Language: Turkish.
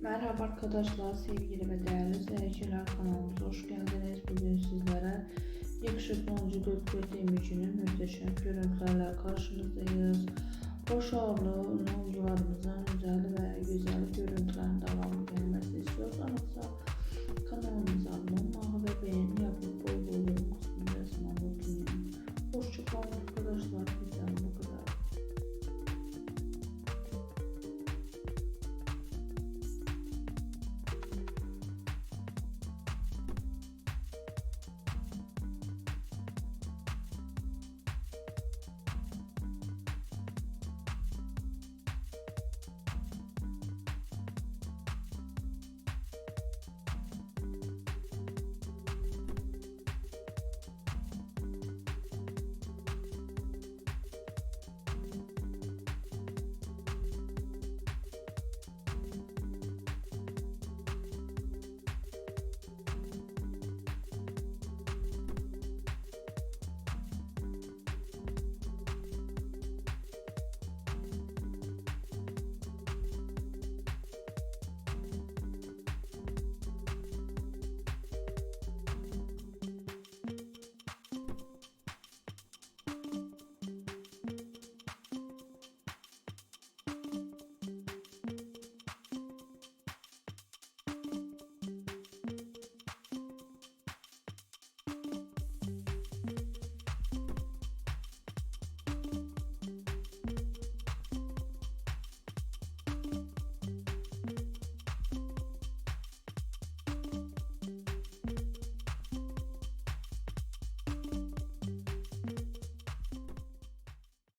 Merhaba arkadaşlar, sevgili ve değerli izleyiciler kanalımıza hoş geldiniz. Bugün sizlere yakışıklı oyuncu Gökbek Demirci'nin muhteşem görüntülerle karşınızdayız. Başarılı oyuncularımızın güzel ve güzel görüntüleri